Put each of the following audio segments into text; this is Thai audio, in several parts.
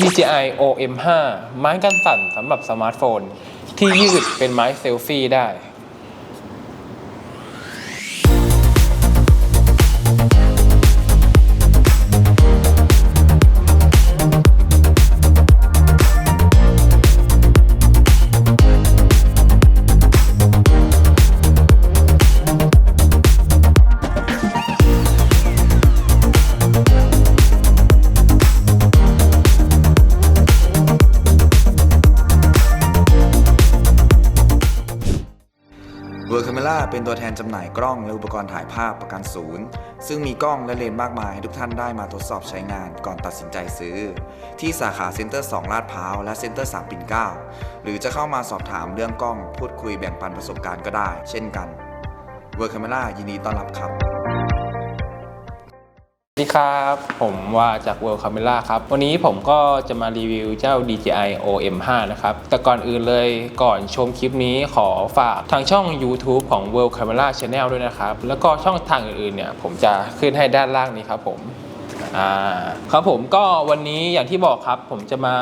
DJI OM 5 ไม้กันสั่นสำหรับสมาร์ทโฟน ที่ยืดเป็นไม้เซลฟี่ได้ เป็นตัวแทนจำหน่ายกล้องและอุปกรณ์ถ่ายภาพประกันศูนย์ ซึ่งมีกล้องและเลนส์มากมายให้ทุกท่านได้มาทดสอบใช้งานก่อนตัดสินใจซื้อ ที่สาขาเซ็นเตอร์ 2 ลาดพร้าวและเซ็นเตอร์ 3 ปิ่นเกล้าหรือจะเข้ามาสอบถามเรื่องกล้อง พูดคุยแบ่งปันประสบการณ์ก็ได้ เช่นกันเวอร์คาเมล่ายินดีต้อนรับครับ สวัสดีครับ ผมว่าจาก World Camera ครับ วันนี้ผมก็จะมารีวิวเจ้า DJI OM 5 นะครับ แต่ก่อนอื่นเลยก่อนชมคลิปนี้ขอฝากทางช่อง YouTube ของ World Camera Channel ด้วยนะครับ แล้วก็ช่องทางอื่นๆเนี่ย ผมจะขึ้นให้ด้านล่างนี้ครับผม อ่าครับผมก็วันนี้อย่างที่บอกครับผมจะมา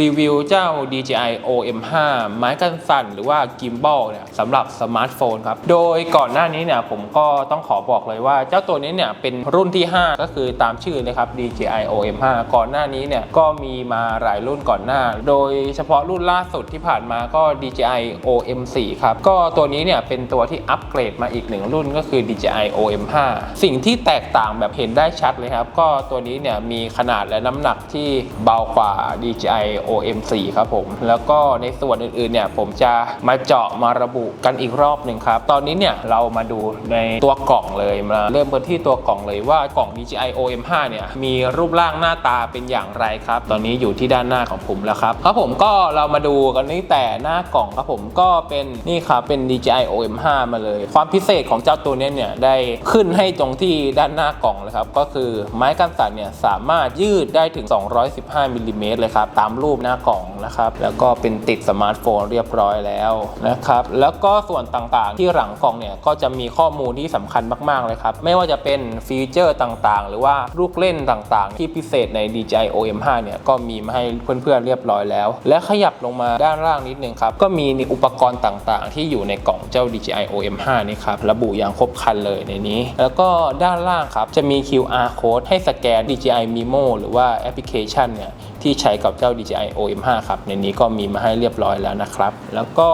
รีวิวเจ้า DJI OM 5 ไม้กันสั่นหรือว่า Gimbal เนี่ยสำหรับสมาร์ทโฟนครับ โดยก่อนหน้านี้เนี่ยผมก็ต้องขอบอกเลยว่าเจ้าตัวนี้เนี่ยเป็นรุ่นที่ 5 ก็คือตามชื่อเลยครับ DJI OM 5 ก่อนหน้านี้เนี่ยก็มีมาหลายรุ่นก่อนหน้า โดยเฉพาะรุ่นล่าสุดที่ผ่านมาก็ DJI OM 4 ครับ ก็ตัวนี้เนี่ยเป็นตัวที่อัปเกรดมาอีกหนึ่งรุ่นก็คือ DJI OM 5 สิ่งที่แตกต่างแบบเห็นได้ชัดเลยครับก็ตัวนี้เนี่ยมีขนาดและน้ำหนักที่เบากว่า DJI OM 4 ครับผม แล้วก็ในส่วนอื่นๆเนี่ยผมจะมาเจาะมาระบุกันอีกรอบหนึ่งครับ ตอนนี้เนี่ยเรามาดูในตัวกล่องเลยมาเริ่มกันที่ตัวกล่องเลยว่ากล่อง DJI OM 5 เนี่ยมีรูปร่างหน้าตาเป็นอย่างไรครับ ตอนนี้อยู่ที่ด้านหน้าของผมแล้วครับครับผมก็เรามาดูกันตั้งแต่หน้ากล่องครับผมก็เป็นนี่ครับเป็น DJI OM 5 มาเลย ความพิเศษของเจ้าตัวนี้เนี่ยได้ขึ้นให้ตรงที่ด้านหน้ากล่องเลยครับก็คือไม้กันสั่นเนี่ยสามารถยืดได้ถึง 215มิลลิเมตรเลยครับ ตามรูปหน้ากล่องนะครับ แล้วก็เป็นติดสมาร์ทโฟนเรียบร้อยแล้วนะครับ แล้วก็ส่วนต่างๆ ที่หลังกล่องเนี่ยก็จะมีข้อมูลที่สำคัญมากๆเลยครับ ไม่ว่าจะเป็นฟีเจอร์ต่างๆ หรือว่าลูกเล่นต่างๆ ที่พิเศษใน DJI OM 5 เนี่ยก็มีมาให้เพื่อนๆเรียบร้อยแล้ว และขยับลงมาด้านล่างนิดนึงครับ ก็มีอุปกรณ์ต่างๆ ที่อยู่ในกล่องเจ้า DJI OM 5 นี่ครับ ระบุอย่างครบครันเลยในนี้ แล้วก็ด้านล่างครับจะมี QR code ให้สแกน DJI Mimo หรือว่าแอปพลิเคชันเนี่ยที่ใช้กับเจ้า DJI OM 5 ครับ ในนี้ก็มีมาให้เรียบร้อยแล้วนะครับ แล้วก็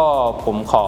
ผมขอ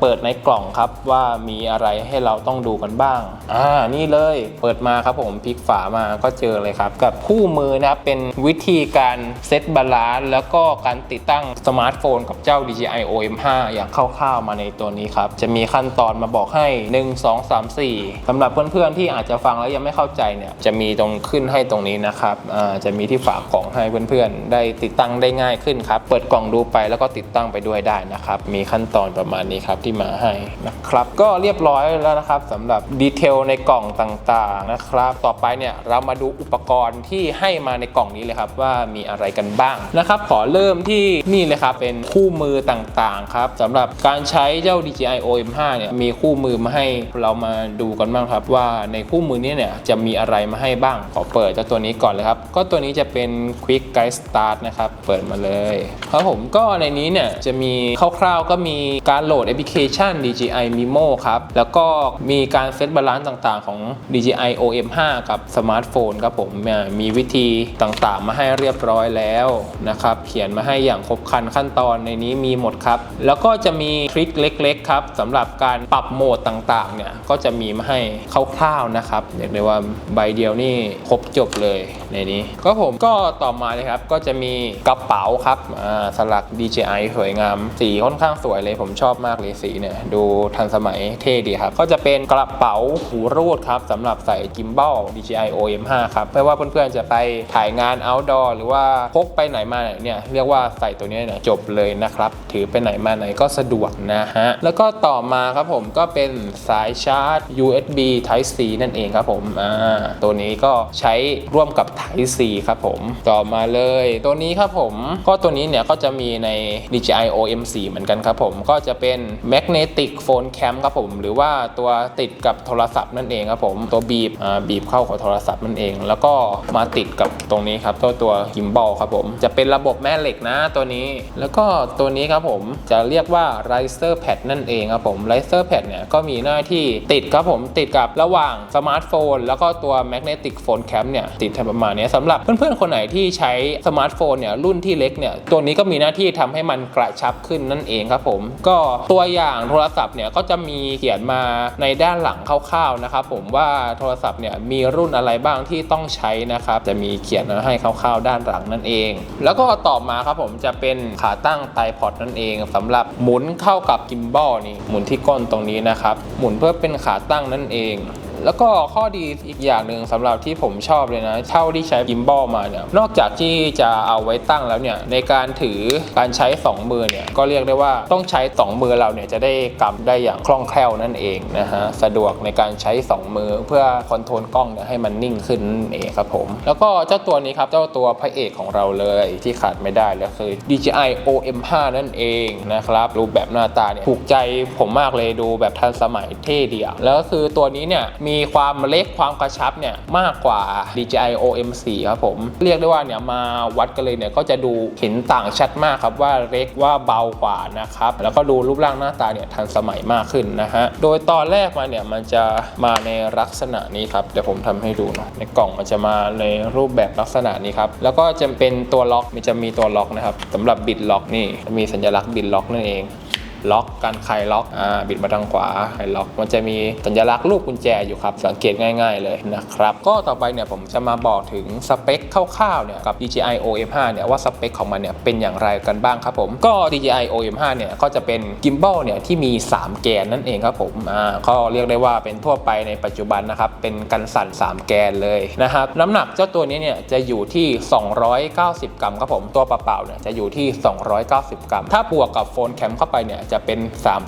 เปิดในกล่องครับว่ามีอะไรให้เราต้องดูกันบ้าง อ่า นี่เลยเปิดมาครับผมพลิกฝามาก็เจอเลยครับ กับคู่มือนะครับเป็นวิธีการเซตบาลานซ์แล้วก็การติดตั้งสมาร์ทโฟนกับเจ้า DJI OM 5 อย่างคร่าวๆมาในตัวนี้ครับ จะมีขั้นตอนมาบอกให้ 1 2 3 4สำหรับเพื่อนๆที่อาจจะฟังแล้วยังไม่เข้าใจเนี่ยจะมีตรงขึ้นให้ตรงนี้นะครับอ่าจะมีที่ฝากกล่องให้เพื่อนๆได้ติดตั้งได้ง่ายขึ้นครับ เปิดกล่องดูไปแล้วก็ติดตั้งไปด้วยได้นะครับ มีขั้นตอนประมาณนี้ครับที่มาให้นะครับ ก็เรียบร้อยแล้วนะครับสำหรับดีเทลในกล่องต่างๆนะครับ ต่อไปเนี่ยเรามาดูอุปกรณ์ที่ให้มาในกล่องนี้เลยครับว่ามีอะไรกันบ้างนะครับ ขอเริ่มที่นี่เลยครับเป็นคู่มือต่างๆครับสำหรับการใช้เจ้า DJI OM 5 เนี่ยมีคู่มือมาให้เรามาดูกันบ้างครับ ว่าในคู่มือนี้เนี่ยจะมีอะไรมาให้บ้างขอเปิดเจ้าตัวนี้ก่อนเลยครับ ก็ตัวนี้จะเป็น Quick Guide Start นะครับ เปิดมาเลยครับผมก็ในนี้เนี่ยจะมีคร่าวๆก็มีการโหลดแอปพลิเคชัน DJI Mimo ครับ แล้วก็มีการเซตบาลานซ์ต่างๆ ของ DJI OM 5 กับสมาร์ทโฟนครับผมเนี่ยมีวิธีต่างๆ มาให้เรียบร้อยแล้วนะครับเขียนมาให้อย่างครบคันขั้นตอนในนี้มีหมดครับ แล้วก็จะมีทริคเล็กๆครับสำหรับการปรับโหมดต่างๆเนี่ยก็จะมีมาให้คร่าวๆนะครับเรียกได้ว่าใบเดียวนี่ครบจบเลยในนี้ก็ผมก็ต่อมาเลยครับก็จะมีกระเป๋าครับสลัก DJI สวยงาม สีค่อนข้างสวยเลยผมชอบมากเลยสีเนี่ยดูทันสมัยเท่ดีครับ ก็จะเป็นกระเป๋าหูรูดครับสำหรับใส่กิมบัล DJI OM 5 ครับไม่ว่าเพื่อนๆจะไปถ่ายงาน outdoor หรือว่าพกไปไหนมาไหนเนี่ยเรียกว่าใส่ตัวนี้เนี่ยจบเลยนะครับ ถือไปไหนมาไหนก็สะดวกนะฮะ แล้วก็ต่อมาครับผมก็เป็นสายชาร์จ USB Type C นั่นเองครับผมอ่าตัวนี้ก็ใช้ร่วมกับ Type C ครับผมต่อมาเลยตัวนี้ครับผม ก็ตัวนี้เนี่ยก็จะมีใน DJI OM4 เหมือนกันครับผม ก็จะเป็น Magnetic Phone Cam ครับผม หรือว่าตัวติดกับโทรศัพท์นั่นเองครับผม ตัวบีบบีบเข้ากับโทรศัพท์นั่นเอง แล้วก็มาติดกับตรงนี้ครับ ตัวตัวกิมบอลครับผม จะเป็นระบบแม่เหล็กนะตัวนี้ แล้วก็ตัวนี้ครับผมจะเรียกว่า Riser Pad นั่นเองครับผม Riser Pad เนี่ยก็มีหน้าที่ติดครับผมติดกับระหว่างสมาร์ทโฟน แล้วก็ตัว Magnetic Phone Cam เนี่ยติดประมาณนี้สำหรับเพื่อนๆคนไหนที่ใช้สมาร์ทโฟนเนี่ยรุ่นที่เล็กเนี่ยตัวนี้ก็มีหน้าที่ทำให้มันกระชับขึ้นนั่นเองครับผม ก็ตัวอย่างโทรศัพท์เนี่ยก็จะมีเขียนมาในด้านหลังคร่าวๆนะครับผมว่าโทรศัพท์เนี่ยมีรุ่นอะไรบ้างที่ต้องใช้นะครับจะมีเขียนมาให้คร่าวๆ ด้านหลังนั่นเอง แล้วก็ต่อมาครับผมจะเป็นขาตั้งไตพอดนั่นเองสำหรับหมุนเข้ากับกิมบอลนี่หมุนที่ก้นตรงนี้นะครับหมุนเพื่อเป็นขาตั้งนั่นเอง แล้วก็ข้อดีอีกอย่างหนึ่งสำหรับที่ผมชอบเลยนะเท่าที่ใช้กิมบอลมาเนี่ยนอกจากที่จะเอาไว้ตั้งแล้วเนี่ยในการถือการใช้ 2 มือเนี่ยก็เรียกได้ว่าต้องใช้ 2 มือเราเนี่ยจะได้กำได้อย่างคล่องแคล่วนั่นเองนะฮะสะดวกในการใช้ 2 มือเพื่อคอนโทรลกล้องเนี่ยให้มันนิ่งขึ้นนั่นเองครับผม แล้วก็เจ้าตัวนี้ครับเจ้าตัวพระเอกของเราเลยที่ขาดไม่ได้เลยคือ DJI OM5 นั่นเองนะครับรูปแบบหน้าตาเนี่ยถูกใจผมมากเลยดูแบบทันสมัยเท่ดีอะแล้วก็คือตัวนี้เนี่ยมีีความเล็กความกระชับเนี่ยมากกว่า DJI OM4 ครับผม เรียกได้ว่าเนี่ยมาวัดกันเลยเนี่ยก็จะดูเห็นต่างชัดมากครับว่าเล็กว่าเบากว่านะครับ แล้วก็ดูรูปร่างหน้าตาเนี่ยทันสมัยมากขึ้นนะฮะ โดยตอนแรกมาเนี่ยมันจะมาในลักษณะนี้ครับ เดี๋ยวผมทำให้ดูเนาะในกล่องมันจะมาในรูปแบบลักษณะนี้ครับ แล้วก็จะเป็นตัวล็อกมันจะมีตัวล็อกนะครับสำหรับบิดล็อกนี่มีสัญลักษณ์บิดล็อกนั่นเอง ล็อกการคลายล็อกอ่าบิดมาทางขวาคลายล็อกมันจะมีสัญลักษณ์รูปกุญแจอยู่ครับ สังเกตง่าย ๆเลยนะครับ ก็ต่อไปเนี่ยผมจะมาบอกถึงสเปคคร่าวๆเนี่ยกับ DJI OM5 เนี่ยว่าสเปคของมันเนี่ยเป็นอย่างไรกันบ้างครับผมก็ DJI OM5 เนี่ยก็จะเป็นกิมบอลเนี่ยที่มี 3 แกนนั่นเองครับผมอ่าก็เรียกได้ว่าเป็นทั่วไปในปัจจุบันนะครับเป็นกันสั่น 3 แกนเลยนะครับน้ำหนักเจ้าตัวนี้เนี่ยจะอยู่ที่ 290 กรัมครับผมตัวเปล่าๆเนี่ยจะอยู่ที่ 290 กรัม ถ้าบวกกับโฟนแคมเข้าไปเนี่ยจะะเป็น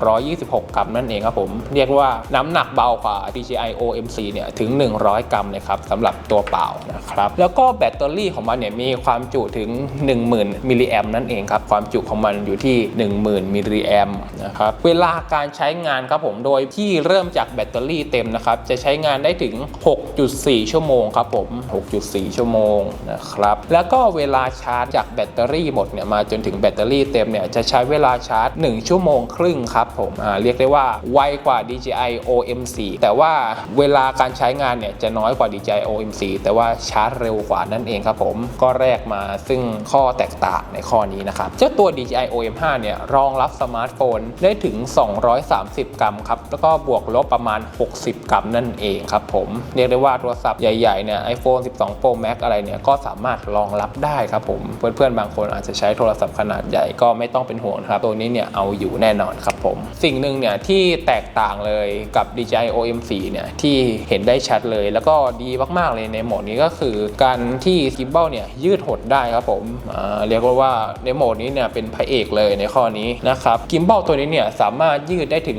326 กรัมนั่นเองครับผม เรียกว่าน้ำหนักเบากว่า DJI OM4 เนี่ยถึง 100 กรัมเลยครับสำหรับตัวเปล่านะครับ แล้วก็แบตเตอรี่ของมันเนี่ยมีความจุถึง 10,000มิลลิแอมนั่นเองครับ ความจุของมันอยู่ที่ 10,000มิลลิแอมนะครับ เวลาการใช้งานครับผม โดยที่เริ่มจากแบตเตอรี่เต็มนะครับ จะใช้งานได้ถึง 6.4 ชั่วโมงครับผม 6.4 ชั่วโมงนะครับ แล้วก็เวลาชาร์จจากแบตเตอรี่หมดเนี่ยมาจนถึงแบตเตอรี่เต็มเนี่ยจะใช้เวลาชาร์จ 1 ชั่วโมงโมงครึ่งครับผมเรียกได้ว่าไวกว่า DJI OM4 แต่ว่าเวลาการใช้งานเนี่ยจะน้อยกว่า DJI OM4 แต่ว่าชาร์จเร็วกว่านั่นเองครับผมก็แรกมาซึ่งข้อแตกต่างในข้อนี้นะครับเจ้าตัว DJI OM5 เนี่ยรองรับสมาร์ทโฟนได้ถึง 230 กรัมครับแล้วก็บวกลบประมาณ 60 กรัมนั่นเองครับผมเรียกได้ว่าโทรศัพท์ใหญ่ๆเนี่ย iPhone 12 Pro Max อะไรเนี่ยก็สามารถรองรับได้ครับผมเพื่อนๆบางคนอาจจะใช้โทรศัพท์ขนาดใหญ่ก็ไม่ต้องเป็นห่วงนะครับตัวนี้เนี่ยเอาอยู่แน่นอนครับผม สิ่งหนึ่งเนี่ยที่แตกต่างเลยกับ DJI OM4 เนี่ยที่เห็นได้ชัดเลย แล้วก็ดีมากๆเลยในโหมดนี้ก็คือ การที่กิมบอลเนี่ยยืดหดได้ครับผมเรียกว่าว่าในโหมดนี้เนี่ยเป็นพระเอกเลยในข้อนี้นะครับกิมบอลตัวนี้เนี่ยสามารถยืดได้ถึง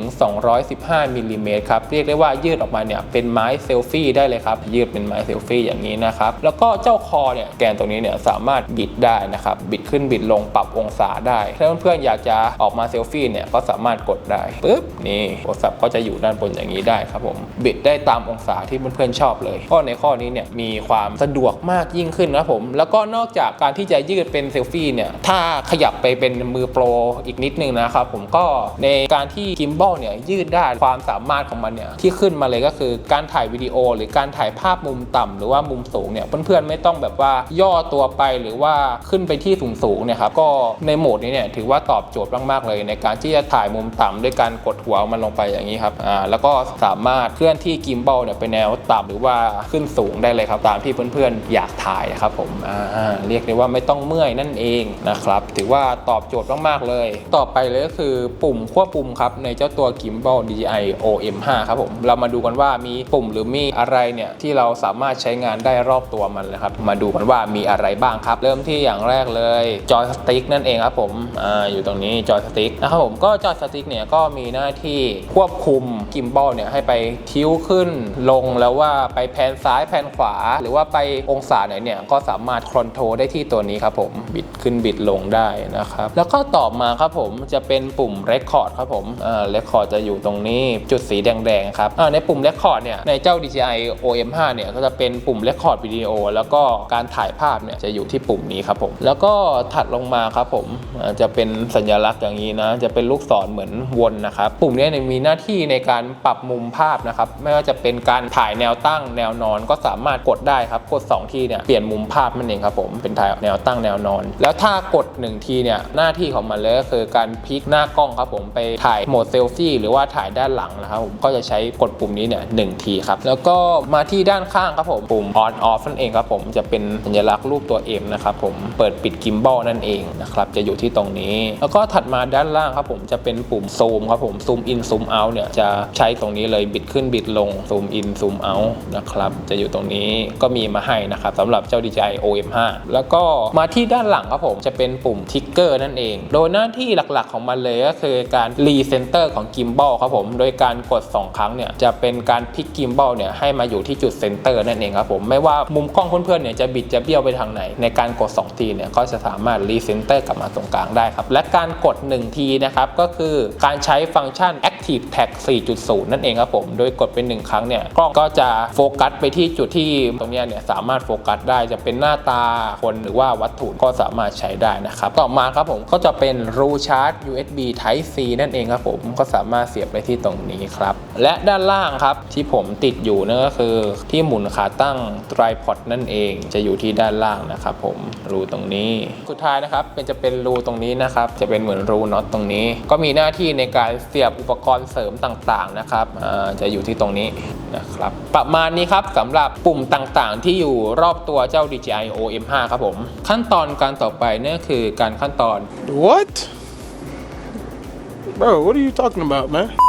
215มิลลิเมตรครับเรียกได้ว่ายืดออกมาเนี่ยเป็นไม้เซลฟี่ได้เลยครับยืดเป็นไม้เซลฟี่อย่างนี้นะครับแล้วก็เจ้าคอเนี่ยแกนตรงนี้เนี่ยสามารถบิดได้นะครับบิดขึ้นบิดลงปรับองศาได้ถ้าเพื่อนๆอยากจะออกมาเซลฟี่เนี่ยก็สามารถกดได้ปึ๊บนี่โทรศัพท์ก็จะอยู่ด้านบนอย่างนี้ได้ครับผมบิดได้ตามองศาที่เพื่อนๆชอบเลยก็ในข้อนี้เนี่ยมีความสะดวกมากยิ่งขึ้นนะผม แล้วก็นอกจากการที่จะยืดเป็นเซลฟี่เนี่ยถ้าขยับไปเป็นมือโปรอีกนิดนึงนะครับผมก็ในการที่กิมบอลเนี่ยยืดได้ความสามารถของมันเนี่ยที่ขึ้นมาเลยก็คือการถ่ายวิดีโอ หรือการถ่ายภาพมุมต่ำหรือว่ามุมสูงเนี่ยเพื่อนๆไม่ต้องแบบว่าย่อตัวไปหรือว่าขึ้นไปที่สูงๆเนี่ยครับก็ในโหมดนี้เนี่ยถือว่าตอบโจทย์มากๆเลยในการที่จะถ่ายมุมต่ำด้วยการกดหัวมันลงไปอย่างนี้ครับอ่าแล้วก็สามารถเคลื่อนที่กิมบอลเนี่ยไปแนวต่ำหรือว่าขึ้นสูงได้เลยครับตามที่เพื่อนๆอยากถ่ายนะครับผมอ่าเรียกได้ว่าไม่ต้องเมื่อยนั่นเองนะครับถือว่าตอบโจทย์มากๆเลย ต่อไปเลยก็คือปุ่มควบคุมครับในเจ้าตัว Gimbal DJI OM5 ครับผมเรามาดูกันว่ามีปุ่มหรือมีอะไรเนี่ยที่เราสามารถใช้งานได้รอบตัวมันนะครับมาดูกันว่ามีอะไรบ้างครับ เริ่มที่อย่างแรกเลยจอยสติ๊กนั่นเองครับผมอ่าอยู่ตรงนี้จอยสติ๊กนะครับผมก็จอยสติ๊กเนี่ยก็มีหน้าที่ควบคุมกิมบอลเนี่ยให้ไปทิ้วขึ้นลงแล้วว่าไปแผนซ้ายแผนขวา หรือว่าไปองศาไหนเนี่ยก็สามารถคอนโทรได้ที่ตัวนี้ครับผมบิดขึ้นบิดลงได้นะครับ แล้วก็ต่อมาครับผมจะเป็นปุ่ม Record ครับผมอ่า Record จะอยู่ตรงนี้จุดสีแดงๆครับอ่าในปุ่ม Record เนี่ยในเจ้า DJI OM5 เนี่ยก็จะเป็นปุ่ม Record วิดีโอแล้วก็การถ่ายภาพเนี่ยจะอยู่ที่ปุ่มนี้ครับผมแล้วก็ถัดลงมาครับผมอ่าจะเป็นสัญลักษณ์อย่างนี้นะจะเป็น็นลูกศรเหมือนวนนะครับปุ่มนี้มีหน้าที่ในการปรับมุมภาพนะครับไม่ว่าจะเป็นการถ่ายแนวตั้งแนวนอนก็สามารถกดได้ครับกด 2 ทีเนี่ยเปลี่ยนมุมภาพมันเองครับผมเป็นถ่ายแนวตั้งแนวนอน แล้วถ้ากด 1 ทีเนี่ยหน้าที่ของมันเลยก็คือการพลิกหน้ากล้องครับผมไปถ่ายโหมดเซลฟี่หรือว่าถ่ายด้านหลังนะครับผมก็จะใช้กดปุ่มนี้เนี่ยหนึ่งทีครับแล้วก็มาที่ด้านข้างครับผมปุ่ม on off นั่นเองครับผมจะเป็นสัญลักษณ์รูปตัว M นะครับผมเปิดปิดกิมบอลนั่นเองนะครับจะอยู่ที่ตรงนี้ แล้วก็ถัดมาด้านล่างครับผมจะเป็นปุ่มซูมครับผมซูมอินซูมเอาเนี่ยจะใช้ตรงนี้เลยบิดขึ้นบิดลงซูมอินซูมเอานะครับจะอยู่ตรงนี้ก็มีมาให้นะครับสำหรับเจ้า DJI OM5 แล้วก็มาที่ด้านหลังครับผมจะเป็นปุ่มทิกเกอร์นั่นเอง โดยหน้าที่หลักๆของมันเลยก็คือการรีเซนเตอร์ของกิมบอลครับผมโดยการกด 2 ครั้งเนี่ยจะเป็นการพลิกกิมบอลเนี่ยให้มาอยู่ที่จุดเซนเตอร์นั่นเองครับผมไม่ว่ามุมกล้องเพื่อนๆเนี่ยจะบิดจะเบี้ยวไปทางไหน ในการกด 2 ทีเนี่ยก็จะสามารถรีเซนเตอร์กลับมาตรงกลางได้ครับและการกด 1 ทีนะครับก็คือการใช้ฟังก์ชัน Active Tag 4.0 นั่นเองครับผม โดยกดเป็น 1 ครั้งเนี่ยกล้องก็จะโฟกัสไปที่จุดที่ตรงนี้เนี่ยสามารถโฟกัสได้จะเป็นหน้าตาคนหรือว่าวัตถุก็สามารถใช้ได้นะครับต่อมาครับผมก็จะเป็นรูชาร์จ USB Type C นั่นเองครับผมก็สามารถเสียบไปที่ตรงนี้ครับ และด้านล่างครับที่ผมติดอยู่นั่นก็คือที่หมุนขาตั้ง tripod นั่นเองจะอยู่ที่ด้านล่างนะครับผมรูตรงนี้สุดท้ายนะครับเป็นจะเป็นรูตรงนี้นะครับจะเป็นเหมือนรูน็อตตรงนี้ก็มีหน้าที่ในการเสียบอุปกรณ์เสริมต่างๆนะครับจะอยู่ที่ตรงนี้นะครับประมาณนี้ครับสำหรับปุ่มต่างๆ ที่อยู่รอบตัวเจ้า DJI OM5 ครับผมขั้นตอนการต่อไปนี่คือการขั้นตอน What? Bro, what are you talking about, man?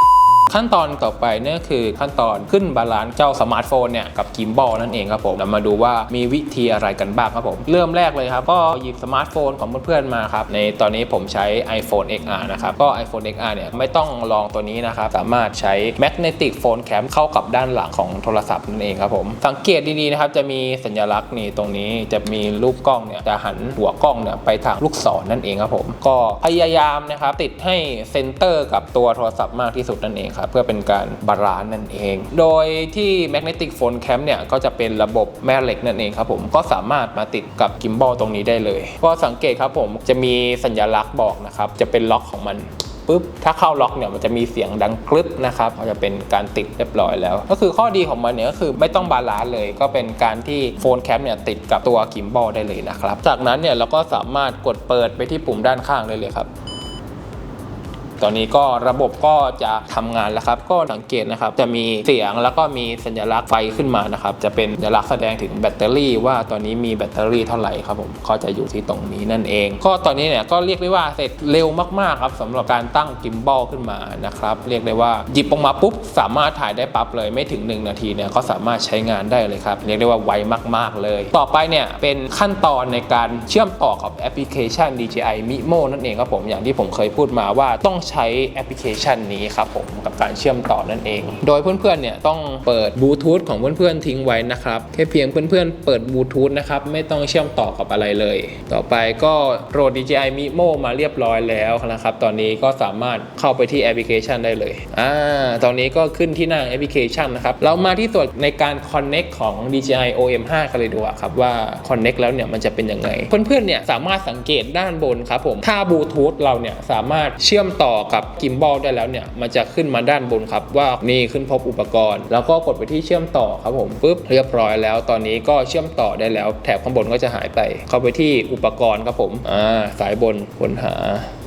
ขั้นตอนต่อไปเนี่ยคือขั้นตอนขึ้นบาลานซ์เจ้าสมาร์ทโฟนเนี่ยกับกิมบอลนั่นเองครับผมเรามาดูว่ามีวิธีอะไรกันบ้างครับผม เริ่มแรกเลยครับ ก็หยิบสมาร์ทโฟนของเพื่อนๆมาครับ ในตอนนี้ผมใช้ iPhone XR นะครับ ก็ iPhone XR เนี่ยไม่ต้องลองตัวนี้นะครับ สามารถใช้ Magnetic Phone Cam เข้ากับด้านหลังของโทรศัพท์นั่นเองครับผม สังเกตดีๆนะครับ จะมีสัญลักษณ์นี่ตรงนี้จะมีรูปกล้องเนี่ยจะหันหัวกล้องเนี่ยไปทางลูกศรนั่นเองครับผม ก็พยายามนะครับติดให้เซนเตอร์กับตัวโทรศัพท์มากที่สุดนั่นเองครับเพื่อเป็นการบาลานซ์นั่นเอง โดยที่ Magnetic Phone Cam เนี่ยก็จะเป็นระบบแม่เหล็กนั่นเองครับผมก็สามารถมาติดกับกิมบอลตรงนี้ได้เลย ก็สังเกตครับผมจะมีสัญลักษณ์บอกนะครับจะเป็นล็อกของมันปุ๊บถ้าเข้าล็อกเนี่ยมันจะมีเสียงดังกรึบนะครับก็จะเป็นการติดเรียบร้อยแล้ว ก็คือข้อดีของมันเนี่ยก็คือไม่ต้องบาลานซ์เลย ก็เป็นการที่โฟนแคปเนี่ยติดกับตัวกิมบอลได้เลยนะครับ จากนั้นเนี่ยเราก็สามารถกดเปิดไปที่ปุ่มด้านข้างได้เลยครับ ตอนนี้ก็ระบบก็จะทำงานแล้วครับ ก็สังเกตนะครับ จะมีเสียงแล้วก็มีสัญลักษณ์ไฟขึ้นมานะครับ จะเป็นสัญลักษณ์แสดงถึงแบตเตอรี่ ว่าตอนนี้มีแบตเตอรี่เท่าไหร่ครับผมก็จะอยู่ที่ตรงนี้นั่นเอง ก็ตอนนี้เนี่ยก็เรียกได้ว่าเสร็จเร็วมากๆครับสำหรับการตั้งกิมบอลขึ้นมานะครับ เรียกได้ว่าหยิบออกมาปุ๊บสามารถถ่ายได้ปั๊บเลยไม่ถึง 1 นาทีเนี่ยก็สามารถใช้งานได้เลยครับ เรียกได้ว่าไวมาก ๆ เลย ต่อไปเนี่ยเป็นขั้นตอนในการเชื่อมต่อกับแอปพลิเคชัน DJI Mimo นั่นเองครับผมอย่างที่ผมเคยพูดมาว่าต้องใช้แอปพลิเคชันนี้ครับผมกับการเชื่อมต่อนั่นเอง โดยเพื่อนๆเนี่ยต้องเปิดบลูทูธของเพื่อนๆทิ้งไว้นะครับแค่เพียงเพื่อนๆเปิดบลูทูธนะครับไม่ต้องเชื่อมต่อกับอะไรเลย ต่อไปก็โหลด DJI Mimo มาเรียบร้อยแล้วนะครับตอนนี้ก็สามารถเข้าไปที่แอปพลิเคชันได้เลยอ่าตอนนี้ก็ขึ้นที่หน้าแอปพลิเคชันนะครับเรามาที่ส่วนในการ Connect ของ DJI OM5 กันเลยดีกว่าครับว่า Connect แล้วเนี่ยมันจะเป็นยังไง เพื่อนๆเนี่ยสามารถสังเกตด้านบนครับผมถ้าบลูทูธเราเนี่ยสามารถเชื่อมต่อกับกิมบอลได้แล้วเนี่ยมันจะขึ้นมาด้านบนครับว่านี่ขึ้นพบอุปกรณ์ แล้วก็กดไปที่เชื่อมต่อครับผมปุ๊บเรียบร้อยแล้ว ตอนนี้ก็เชื่อมต่อได้แล้ว แถบข้างบนก็จะหายไป เข้าไปที่อุปกรณ์ครับผมอ่าสายบนค้นหา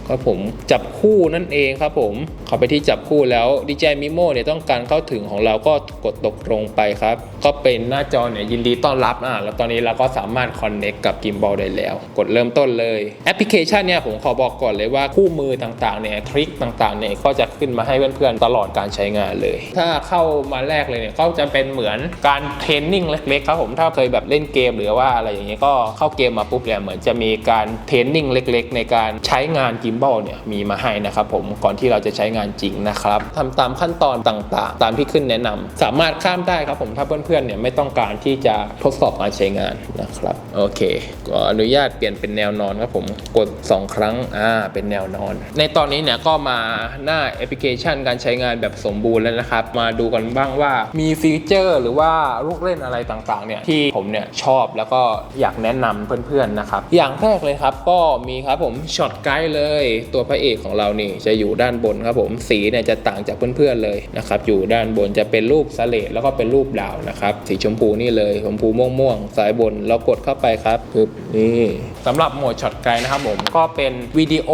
ครับผมจับคู่นั่นเองครับผมเข้าไปที่จับคู่แล้ว DJI Mimo เนี่ยต้องการเข้าถึงของเราก็กดตกลงไปครับ ก็เป็นหน้าจอเนี่ยยินดีต้อนรับอะแล้วตอนนี้เราก็สามารถ Connect กับ Gimbal ได้แล้ว กดเริ่มต้นเลยแอปพลิเคชันเนี่ยผมขอบอกก่อนเลยว่าคู่มือต่างๆเนี่ยทริคริคต่างๆเนี่ยก็จะขึ้นมาให้เพื่อนๆตลอดการใช้งานเลย ถ้าเข้ามาแรกเลยเนี่ยก็จะเป็นเหมือนการเทรนนิ่งเล็กๆครับผมถ้าเคยแบบเล่นเกมหรือว่าอะไรอย่างเงี้ยก็เข้าเกมมาปุ๊บเนี่ยเหมือนจะมีการเทรนนิ่งเล็ก ๆ ในการใช้งานกิมบอลเนี่ยมีมาให้นะครับผมก่อนที่เราจะใช้งานจริงนะครับทำตามขั้นตอนต่างๆ ตามที่ขึ้นแนะนำสามารถข้ามได้ครับผมถ้าเพื่อนๆเนี่ยไม่ต้องการที่จะทดสอบการใช้งานนะครับโอเคก็อนุญาตเปลี่ยนเป็นแนวนอนครับผมกด 2 ครั้งอ่าเป็นแนวนอน ในตอนนี้เนี่ยก็มาหน้าแอปพลิเคชันการใช้งานแบบสมบูรณ์แล้วนะครับ มาดูกันบ้างว่ามีฟีเจอร์ หรือว่าลูกเล่นอะไรต่างๆเนี่ยที่ผมเนี่ยชอบแล้วก็อยากแนะนำเพื่อนๆนะครับอย่างแรกเลยครับก็มีครับผมช็อตไกด์เลยตัวพระเอกของเรานี่จะอยู่ด้านบนครับผมสีเนี่ยจะต่างจากเพื่อนๆเลยนะครับอยู่ด้านบนจะเป็นรูปสเลดแล้วก็เป็นรูปดาวนะครับสีชมพูนี่เลยชมพูม่วงๆสายบนเรากดเข้าไปครับปึ๊บนี่ สำหรับโหมดช็อตไกด์นะครับผมก็เป็นวิดีโอ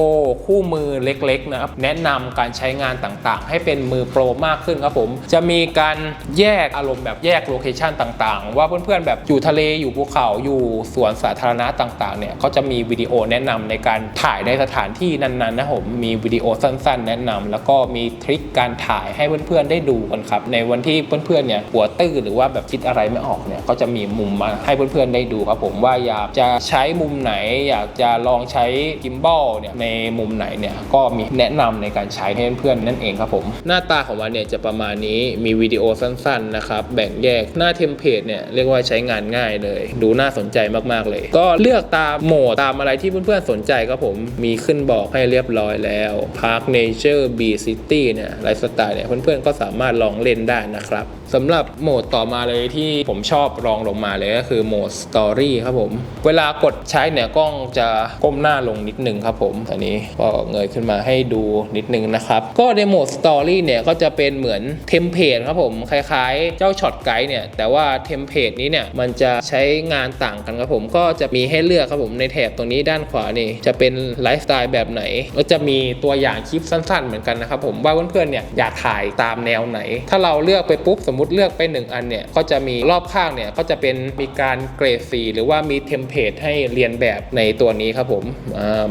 คู่มือเล็กๆนะครับแนะนำการใช้งานต่างๆ ให้เป็นมือโปรมากขึ้นครับผมจะมีการแยกอารมณ์แบบแยกโลเคชันต่างๆ ว่าเพื่อนๆแบบอยู่ทะเลอยู่ภูเขาอยู่สวนสาธารณะต่างๆเนี่ยก็จะมีวิดีโอแนะนำในการถ่ายในสถานที่นั้นๆนะครับผมมีวิดีโอสั้น ๆ แนะนำแล้วก็มีทริคการถ่ายให้เพื่อนๆได้ดูกันครับในวันที่เพื่อนๆเนี่ยหัวตื้อหรือว่าแบบคิดอะไรไม่ออกเนี่ยก็จะมีมุมมาให้เพื่อนๆได้ดูครับผมว่าอยากจะใช้มุมไหนอยากจะลองใช้กิมบอลเนี่ยในมุมไหนเนี่ยก็มีแนะนำในการใช้ให้เพื่อนๆนั่นเองครับผม หน้าตาของมันเนี่ยจะประมาณนี้มีวิดีโอสั้นๆนะครับแบ่งแยกหน้าเทมเพลตเนี่ยเรียกว่าใช้งานง่ายเลย ดูน่าสนใจมากๆเลย ก็เลือกตามโหมดตามอะไรที่เพื่อนๆสนใจครับผมมีขึ้นบอกให้เรียบร้อยแล้ว Park Nature B City เนี่ยไลฟ์สไตล์เนี่ยเพื่อนๆก็สามารถลองเล่นได้นะครับสำหรับโหมดต่อมาเลยที่ผมชอบรองลงมาเลยก็คือโหมด Story ครับผม เวลากดใช้เนี่ยกล้องจะก้มหน้าลงนิดนึงครับผมอันนี้ก็เงยขึ้นมาให้ดูนิดนึงนะครับ ก็ในโหมด Story เนี่ยก็จะเป็นเหมือนเทมเพลตครับผมคล้ายๆ เจ้าช็อตไกด์เนี่ยแต่ว่าเทมเพลตนี้เนี่ยมันจะใช้งานต่างกันครับผมก็จะมีให้เลือกครับผมในแถบตรงนี้ด้านขวานี่จะเป็นไลฟ์สไตล์แบบไหนก็จะมีตัวอย่างคลิปสั้นๆ เหมือนกันนะครับผมว่าเพื่อนๆเนี่ยอยากถ่ายตามแนวไหน ถ้าเราเลือกไปปุ๊บสมมติเลือกไปหนึ่งอันเนี่ยก็จะมีรอบข้างเนี่ยก็จะเป็นมีการเกรดสีหรือว่ามีเทมเพลตให้เรียนแบบในตัวนี้ครับผม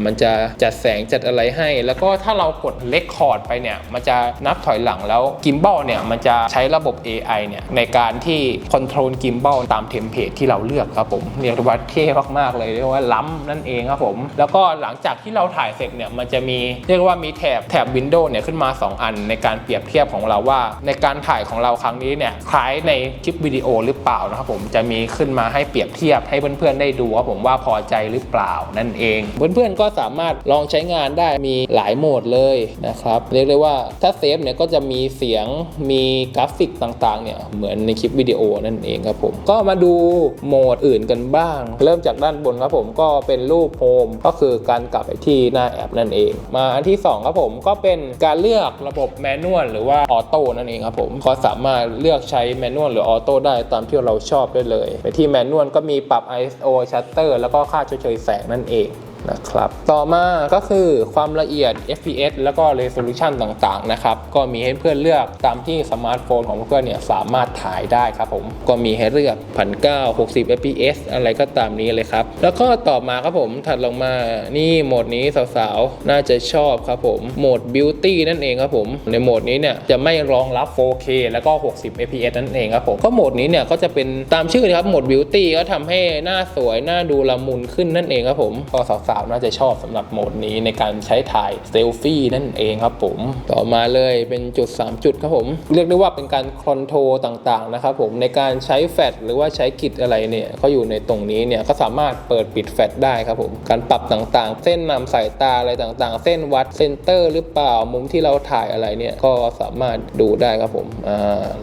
มันจะจัดแสงจัดอะไรให้ แล้วก็ถ้าเรากดเลคคอร์ดไปเนี่ย มันจะนับถอยหลังแล้วกิมบอลเนี่ย มันจะใช้ระบบ AI เนี่ย ในการที่คอนโทรลกิมบอลตามเทมเพลตที่เราเลือกครับผมเรียกได้ว่าเท่มากๆเลยเรียกว่าล้ำนั่นเองครับผม แล้วก็หลังจากที่เราถ่ายเสร็จเนี่ย มันจะมีเรียกว่ามีแถบแถบวินโดว์เนี่ยขึ้นมา 2 อันในการเปรียบเทียบของเราว่า ในการถ่ายของเราครั้งนี้เนี่ยคล้ายในคลิปวิดีโอหรือเปล่านะครับผมจะมีขึ้นมาให้เปรียบเทียบให้เพื่อนๆได้ดูว่าผมว่าพอใจหรือเปล่านั่นเอง เพื่อนๆก็สามารถลองใช้งานได้มีหลายโหมดเลยนะครับเรียกได้ว่าถ้าเซฟเนี่ยก็จะมีเสียงมีกราฟิกต่างๆเนี่ยเหมือนในคลิปวิดีโอนั่นเองครับผมก็มาดูโหมดอื่นกันบ้าง เริ่มจากด้านบนครับผมก็เป็นรูปโฮมก็คือการกลับไปที่หน้าแอปนั่นเอง มาอันที่ 2 ครับผมก็เป็นการเลือกระบบแมนนวลหรือว่าออโต้นั่นเองครับผมก็สามารถเลือกใช้แมนนวลหรือออโต้ได้ตามที่เราชอบได้เลย ไปที่แมนนวลก็มีปรับ ISO Shutter แล้วก็ค่าชดเชยแสงนั่นเอง นะครับต่อมาก็คือความละเอียด FPS แล้วก็ resolution ต่างๆนะครับก็มีให้เพื่อนเลือกตามที่สมาร์ทโฟนของเพื่อนเนี่ยสามารถถ่ายได้ครับผมก็มีให้เลือกพันเก้า60 fps อะไรก็ตามนี้เลยครับ แล้วก็ต่อมาครับผมถัดลงมานี่โหมดนี้สาวๆ น่าจะชอบครับผมโหมด beauty นั่นเองครับผม ในโหมดนี้เนี่ยจะไม่รองรับ 4K แล้วก็ 60 fps นั่นเองครับผมก็โหมดนี้เนี่ยก็จะเป็นตามชื่อครับโหมด beauty ก็ทำให้หน้าสวยหน้าดูละมุนขึ้นนั่นเองครับผมก็สาวๆน่าจะชอบสำหรับโหมดนี้ในการใช้ถ่ายเซลฟี่นั่นเองครับผม ต่อมาเลยเป็นจุด 3 จุดครับผม เรียกได้ว่าเป็นการคอนโทรลต่างๆนะครับผมในการใช้แฟลชหรือว่าใช้กิจอะไรเนี่ยก็อยู่ในตรงนี้เนี่ยก็สามารถเปิดปิดแฟลชได้ครับผม การปรับต่างๆ เส้นนำสายตาอะไรต่างๆ เส้นวัดเซนเตอร์หรือเปล่ามุมที่เราถ่ายอะไรเนี่ยก็สามารถดูได้ครับผมอ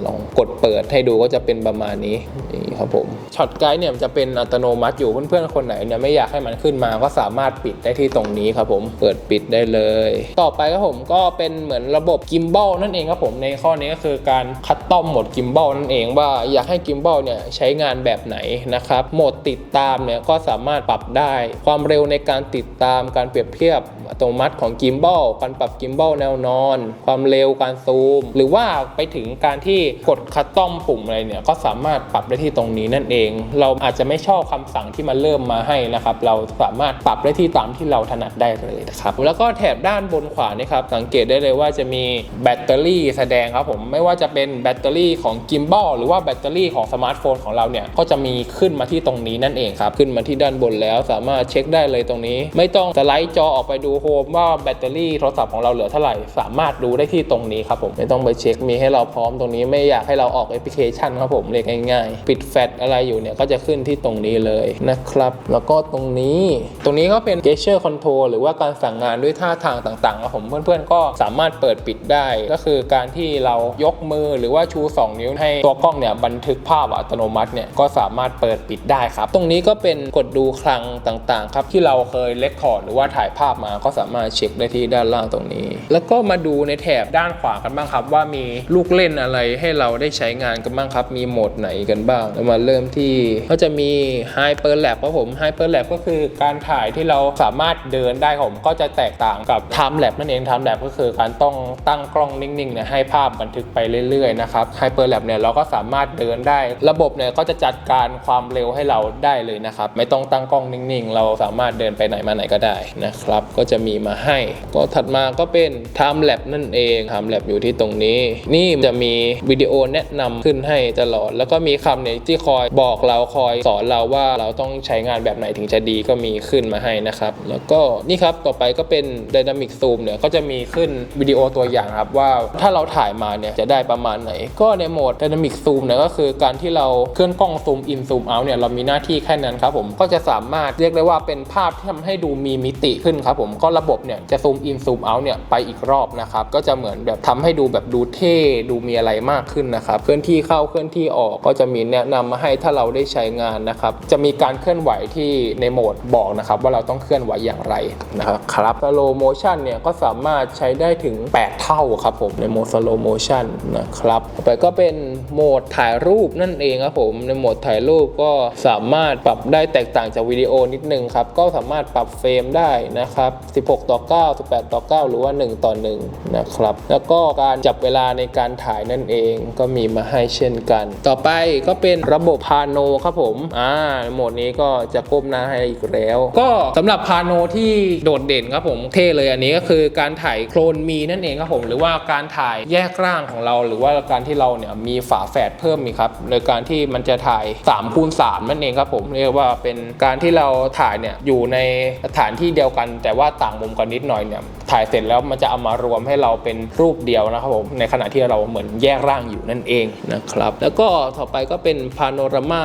ลองกดเปิดให้ดูก็จะเป็นประมาณนี้นี่ครับผมช็อตไกด์เนี่ยจะเป็นอัตโนมัติอยู่เพื่อนๆคนไหนเนี่ยไม่อยากให้มันขึ้นมาก็สามารถปิดได้ที่ตรงนี้ครับผมเปิดปิดได้เลย ต่อไปครับผมก็เป็นเหมือนระบบกิมบอลนั่นเองครับผมในข้อนี้ก็คือการคัดต้อมโหมดกิมบอลนั่นเองว่าอยากให้กิมบอลเนี่ยใช้งานแบบไหนนะครับโหมดติดตามเนี่ยก็สามารถปรับได้ ความเร็วในการติดตามการเปรียบเทียบอัตโนมัติของกิมบอลการปรับกิมบอลแนวนอน ความเร็วการซูม หรือว่าไปถึงการที่กดคัดต้อมปุ่มอะไรเนี่ยก็สามารถปรับได้ที่ตรงรงนี้นั่นเอง เราอาจจะไม่ชอบคำสั่งที่มันเริ่มมาให้นะครับเราสามารถปรับได้ที่ตามที่เราถนัดได้เลยนะครับแล้วก็แถบด้านบนขวานี่ครับสังเกตได้เลยว่าจะมีแบตเตอรี่แสดงครับผมไม่ว่าจะเป็นแบตเตอรี่ของกิมบอลหรือว่าแบตเตอรี่ของสมาร์ทโฟนของเราเนี่ยก็จะมีขึ้นมาที่ตรงนี้นั่นเองครับขึ้นมาที่ด้านบนแล้วสามารถเช็คได้เลยตรงนี้ ไม่ต้องสไลด์จอออกไปดูโฮมว่าแบตเตอรี่โทรศัพท์ของเราเหลือเท่าไหร่ สามารถดูได้ที่ตรงนี้ครับผมไม่ต้องไปเช็คมีให้เราพร้อมตรงนี้ไม่อยากให้เราออกแอปพลิเคชันครับผมเรียกง่ายๆ ปิดแฟลชอะไรอยู่เนี่ยก็จะขึ้นที่ตรงนี้เลยนะครับ แล้วก็ตรงนี้ตรงนี้ก็เป็น gesture control หรือว่าการสั่งงานด้วยท่าทางต่างๆครับผมเพื่อนๆ ก็สามารถเปิดปิดได้ ก็คือการที่เรายกมือหรือว่าชู 2 นิ้วให้ตัวกล้องเนี่ยบันทึกภาพอัตโนมัติเนี่ยก็สามารถเปิดปิดได้ครับ ตรงนี้ก็เป็นกดดูคลังต่างๆครับที่เราเคยเลคคอร์ดหรือว่าถ่ายภาพมาก็สามารถเช็คได้ที่ด้านล่างตรงนี้ แล้วก็มาดูในแถบด้านขวากันบ้างครับ ว่ามีลูกเล่นอะไรให้เราได้ใช้งานกันบ้างครับ มีโหมดไหนกันบ้างมาเริ่มที่ก็จะมี Hyper Lab ครับผม Hyper Lab ก็คือการถ่ายที่เราสามารถเดินได้ผมก็จะแตกต่างกับ Time Lab นั่นเอง Time Lab ก็คือการต้องตั้งกล้องนิ่งๆเนี่ยให้ภาพบันทึกไปเรื่อยๆนะครับ Hyper Lab เนี่ยเราก็สามารถเดินได้ ระบบเนี่ยก็จะจัดการความเร็วให้เราได้เลยนะครับ ไม่ต้องตั้งกล้องนิ่งๆ เราสามารถเดินไปไหนมาไหนก็ได้นะครับ ก็จะมีมาให้ ก็ถัดมาก็เป็น Time Lab นั่นเอง Time Lab อยู่ที่ตรงนี้ นี่จะมีวิดีโอแนะนำขึ้นให้ตลอด แล้วก็มีคำเนี่ยที่คอยบอกเราคอยสอนเราว่าเราต้องใช้งานแบบไหนถึงจะดีก็มีขึ้นมาให้นะครับ แล้วก็นี่ครับต่อไปก็เป็น Dynamic Zoom เนี่ยก็จะมีขึ้นวิดีโอตัวอย่างครับว่าถ้าเราถ่ายมาเนี่ยจะได้ประมาณไหน ก็ในโหมด Dynamic Zoom เนี่ยก็คือการที่เราเคลื่อนกล้องซูมอินซูมเอาเนี่ยเรามีหน้าที่แค่นั้นครับผมก็จะสามารถเรียกได้ว่าเป็นภาพที่ทำให้ดูมีมิติขึ้นครับผมก็ระบบเนี่ยจะซูมอินซูมเอาเนี่ยไปอีกรอบนะครับก็จะเหมือนแบบทำให้ดูแบบดูเท่ดูมีอะไรมากขึ้นนะครับเคลื่อนที่เข้าเคลื่อนที่ออกก็จะมีแนะนำมาให้ถ้าเราได้ใช้งานนะครับจะมีการเคลื่อนไหวที่ในโหมดบอกนะครับว่าเราต้องเคลื่อนไหวอย่างไรนะครับครับ slow motion เนี่ยก็สามารถใช้ได้ถึง 8 เท่าครับผมในโหมด slow motion นะครับต่อไปก็เป็นโหมดถ่ายรูปนั่นเองครับผมในโหมดถ่ายรูปก็สามารถปรับได้แตกต่างจากวิดีโอนิดนึงครับก็สามารถปรับเฟรมได้นะครับ 16 ต่อ 9 18 ต่อ 9 หรือว่า 1 ต่อ 1 นะครับ แล้วก็การจับเวลาในการถ่ายนั่นเองก็มีมาให้เช่นกัน ต่อไปก็เป็นระบบพาโนครับผม อ่า โหมดนี้ก็จะก้มหน้าให้อีกแล้ว ก็สำหรับพาโนที่โดดเด่นครับผมเท่เลยอันนี้ก็คือการถ่ายโคลนมีนั่นเองครับผม หรือว่าการถ่ายแยกร่างของเรา หรือว่าการที่เราเนี่ยมีฝาแฝดเพิ่มมีครับโดยการที่มันจะถ่าย3คูณ3นั่นเองครับผมเรียกว่าเป็นการที่เราถ่ายเนี่ยอยู่ในสถานที่เดียวกัน แต่ว่าต่างมุมกันนิดหน่อยเนี่ยถ่ายเสร็จแล้วมันจะเอามารวมให้เราเป็นรูปเดียวนะครับผมในขณะที่เราเหมือนแยกร่างอยู่นั่นเองนะครับแล้วก็ต่อไปก็เป็นพาโนรามา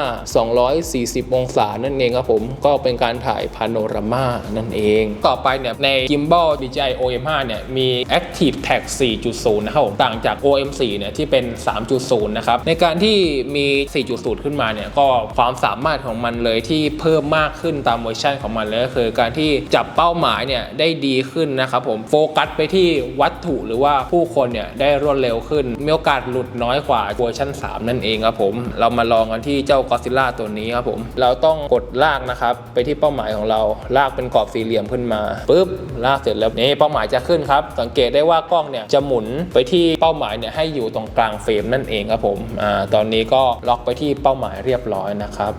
240 องศานั่นเองครับผมก็เป็นการถ่ายพาโนรามานั่นเอง ต่อไปเนี่ยใน Gimbal DJI OM5 เนี่ยมี Active Tag 4.0 นะครับผมต่างจาก OM4 เนี่ยที่เป็น 3.0 นะครับ ในการที่มี 4.0 ขึ้นมาเนี่ยก็ความสามารถของมันเลยที่เพิ่มมากขึ้นตามเวอร์ชันของมันเลยก็คือการที่จับเป้าหมายเนี่ยได้ดีขึ้นนะครับผมโฟกัสไปที่วัตถุหรือว่าผู้คนเนี่ยได้รวดเร็วขึ้นมีโอกาสหลุดน้อยกว่าเวอร์ชัน3 นั่นเองครับผมเรามาลองกันที่เจ้ากอซิล่าตัวนี้ครับผมเราต้องกดลากนะครับไปที่เป้าหมายของเราลากเป็นกรอบสี่เหลี่ยมขึ้นมาปุ๊บลากเสร็จแล้วนี่เป้าหมายจะขึ้นครับ สังเกตได้ว่ากล้องเนี่ยจะหมุนไปที่เป้าหมายเนี่ยให้อยู่ตรงกลางเฟรมนั่นเองครับผมอ่าตอนนี้ก็ล็อกไปที่เป้าหมายเรียบร้อยนะครับ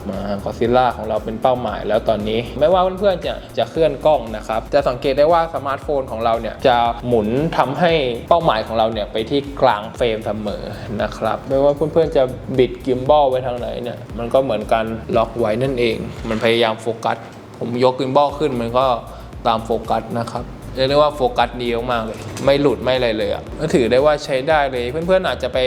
กอซิล่าของเราเป็นเป้าหมายแล้วตอนนี้ ไม่ว่าเพื่อนๆจะจะเคลื่อนกล้องนะครับจะสังเกตได้ว่าสมาร์ทโฟนของเราเนี่ยจะหมุนทำให้เป้าหมายของเราเนี่ยไปที่กลางเฟรมเสมอนะครับไม่ว่าเพื่อนๆจะบิดกิมบอลไว้ทางไหนเนี่ยมันก็เหมือนการล็อกไว้นั่นเอง มันพยายามโฟกัส ผมยกกิมบอลขึ้นมันก็ตามโฟกัสนะครับ เรียกได้ว่าโฟกัสดีมากเลย ไม่หลุดไม่อะไรเลยอะก็ถือได้ว่าใช้ได้เลย เพื่อนๆอาจจะไป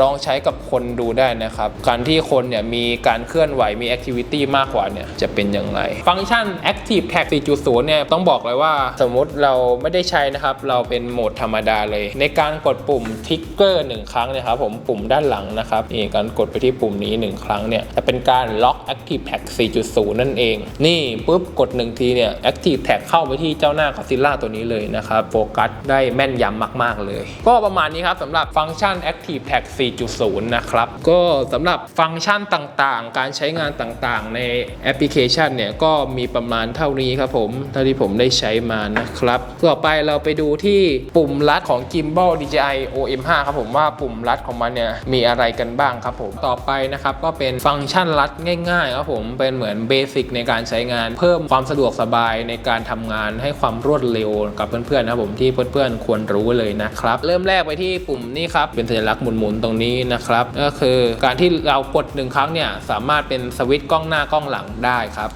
ลองใช้กับคนดูได้นะครับ การที่คนเนี่ยมีการเคลื่อนไหวมีแอคทิวิตี้มากกว่าเนี่ยจะเป็นย่างไรฟังก์ชัน Active Tag 4.0 เนี่ยต้องบอกเลยว่าสมมุติเราไม่ได้ใช้นะครับ เราเป็นโหมดธรรมดาเลย ในการกดปุ่มทิกเกอร์หนึ่งครั้งเนะครับผมปุ่มด้านหลังนะครับนี่การกดไปที่ปุ่มนี้หนึ่งครั้งเนี่ยจะเป็นการล็อก Active Tag 4.0 นั่นเอง นี่ปุ๊บกดหนึ่งทีเนี่ย Active Tag เข้าไปที่เจ้าหน้ากอซิล่าตัวนี้เลยนะครับโฟกัสได้แม่นยำมาก ๆ เลย ก็ประมาณนี้ครับสำหรับฟังก์ชัน Active Tag 4.0 นะครับ ก็สำหรับฟังก์ชันต่างๆ การใช้งานต่างๆ ในแอปพลิเคชันเนี่ย ก็มีประมาณเท่านี้ครับผม เท่าที่ผมได้ใช้มานะครับ ต่อไปเราไปดูที่ปุ่มลัดของ Gimbal DJI OM5 ครับผมว่าปุ่มลัดของมันเนี่ยมีอะไรกันบ้างครับผมต่อไปนะครับก็เป็นฟังก์ชันลัดง่ายๆครับผมเป็นเหมือนเบสิกในการใช้งานเพิ่มความสะดวกสบายในการทำงานให้ความรวดเร็วกับเพื่อนๆนะครับผมที่เพื่อนๆควรรู้เลยนะครับ เริ่มแรกไปที่ปุ่มนี้ครับเป็นสัญลักษณ์หมุนๆตรงนี้นะครับก็คือการที่เรากดหนึ่งครั้งเนี่ยสามารถเป็นสวิตช์กล้องหน้ากล้องหลังได้ครับ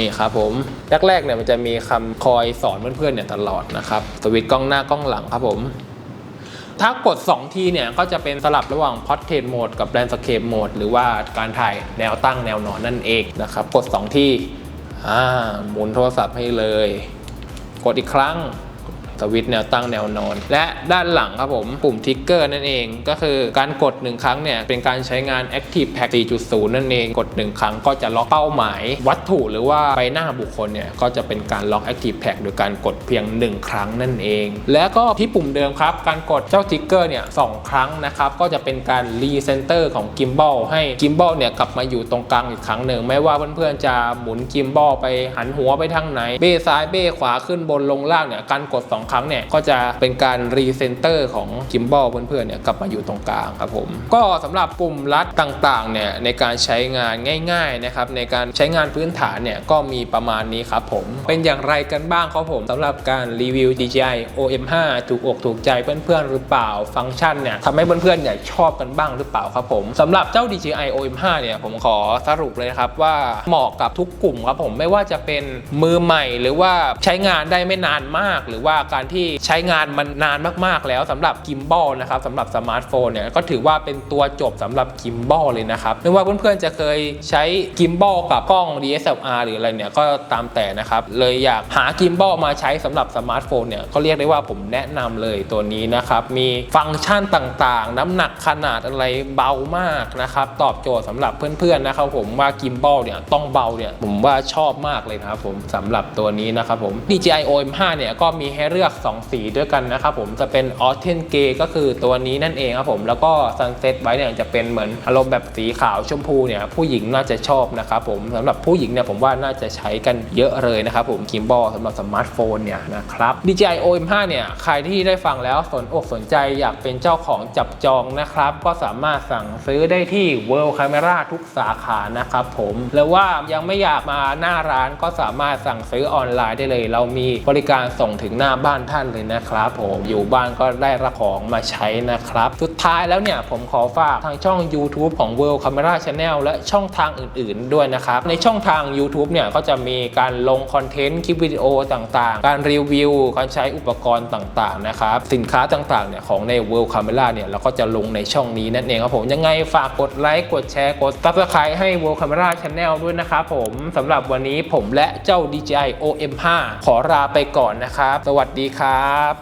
นี่ครับผมแรกๆเนี่ยมันจะมีคำคอยสอนเพื่อนๆเนี่ยตลอดนะครับสวิตช์กล้องหน้ากล้องหลังครับผมถ้ากด 2 ทีเนี่ย ก็จะเป็นสลับระหว่าง Portrait Mode กับ Landscape Mode หรือว่าการถ่ายแนวตั้งแนวนอนนั่นเองนะครับ กด 2 ที หมุนโทรศัพท์ให้เลย กดอีกครั้ง สวิตช์แนวตั้งแนวนอน และด้านหลังครับผมปุ่มทิกเกอร์นั่นเอง ก็คือการกด 1 ครั้งเนี่ย เป็นการใช้งาน Active Tag 4.0 นั่นเอง กด 1 ครั้งก็จะล็อกเป้าหมาย วัตถุหรือว่าใบหน้าบุคคลเนี่ย ก็จะเป็นการล็อก Active Tag โดยการกดเพียง 1 ครั้งนั่นเอง และก็ที่ปุ่มเดิมครับ การกดเจ้าทิกเกอร์เนี่ยสองครั้งนะครับก็จะเป็นการรีเซนเตอร์ของ Gimbal ให้ Gimbal เนี่ยกลับมาอยู่ตรงกลางอีกครั้งหนึ่งไม่ว่าเพื่อนๆจะหมุน Gimbal ไปหันหัวไปทางไหนเบ้ซ้ายเบ้ขวาขึ้นบนลงล่างเนี่ยการกด 2ครั้งเนี่ยก็จะเป็นการรีเซนเตอร์ของ Gimbal เพื่อนๆเนี่ยกลับมาอยู่ตรงกลางครับผมก็สำหรับปุ่มลัดต่างๆเนี่ยในการใช้งานง่ายๆนะครับในการใช้งานพื้นฐานเนี่ยก็มีประมาณนี้ครับผม เป็นอย่างไรกันบ้างครับผมสำหรับการรีวิว DJI OM5 ถูกอกถูกใจเพื่อนๆหรือเปล่าฟังก์ชันเนี่ยทำให้เพื่อนๆเนี่ยชอบกันบ้างหรือเปล่าครับผมสำหรับเจ้า DJI OM5 เนี่ยผมขอสรุปเลยนะครับว่าเหมาะกับทุกกลุ่มครับผมไม่ว่าจะเป็นมือใหม่หรือว่าใช้งานได้ไม่นานมาก หรือว่าการที่ใช้งานมันนานมากๆแล้วสำหรับกิมบอลนะครับสำหรับสมาร์ทโฟนเนี่ยก็ถือว่าเป็นตัวจบสำหรับกิมบอลเลยนะครับไม่ว่าเพื่อนๆจะเคยใช้กิมบอลกับกล้อง DSLR หรืออะไรเนี่ยก็ตามแต่นะครับเลยอยากหากิมบอลมาใช้สำหรับสมาร์ทโฟนเนี่ยก็เรียกได้ว่าผมแนะนำเลยตัวนี้นะครับมีฟังก์ชันต่างๆ น้ำหนักขนาดอะไรเบามากนะครับตอบโจทย์สำหรับเพื่อนๆนะครับผมว่ากิมบอลเนี่ยต้องเบาเนี่ยผมว่าชอบมากเลยนะครับผมสำหรับตัวนี้นะครับผม DJI OM5 เนี่ยก็มีให้เลือก2 สีด้วยกันนะครับผมจะเป็น Autumn Grey ก็คือตัวนี้นั่นเองครับผมแล้วก็ Sunset ไว้เนี่ยจะเป็นเหมือนอารมณ์แบบสีขาวชมพูเนี่ยผู้หญิงน่าจะชอบนะครับผมสำหรับผู้หญิงเนี่ยผมว่าน่าจะใช้กันเยอะเลยนะครับผมกิมบอลสำหรับสมาร์ทโฟนเนี่ยนะครับ DJI OM5 เนี่ยใครที่ได้ฟังแล้วสนอกสนใจอยากเป็นเจ้าของจับจองนะครับ ก็สามารถสั่งซื้อได้ที่ World Camera ทุกสาขานะครับผมหรือว่ายังไม่อยากมาหน้าร้านก็สามารถสั่งซื้อออนไลน์ได้เลย เรามีบริการส่งถึงหน้าบ้านท่านเลยนะครับ ผมอยู่บ้านก็ได้รับของมาใช้นะครับ สุดท้ายแล้วเนี่ยผมขอฝากทางช่อง YouTube ของ World Camera Channel และช่องทางอื่น ๆ ด้วยนะครับ ในช่องทาง YouTube เนี่ยก็จะมีการลงคอนเทนต์คลิปวิดีโอต่างๆ การรีวิว การใช้อุปกรณ์ต่างๆนะครับสินค้าต่างๆเนี่ยของใน World Camera เนี่ยเราก็จะลงในช่องนี้นั่นเองครับผมยังไงฝากกดไลค์กดแชร์กด Subscribe ให้ World Camera Channel ด้วยนะครับผมสำหรับวันนี้ผมและเจ้า DJI OM5 ขอลาไปก่อนนะครับ สวัสดีดีครับ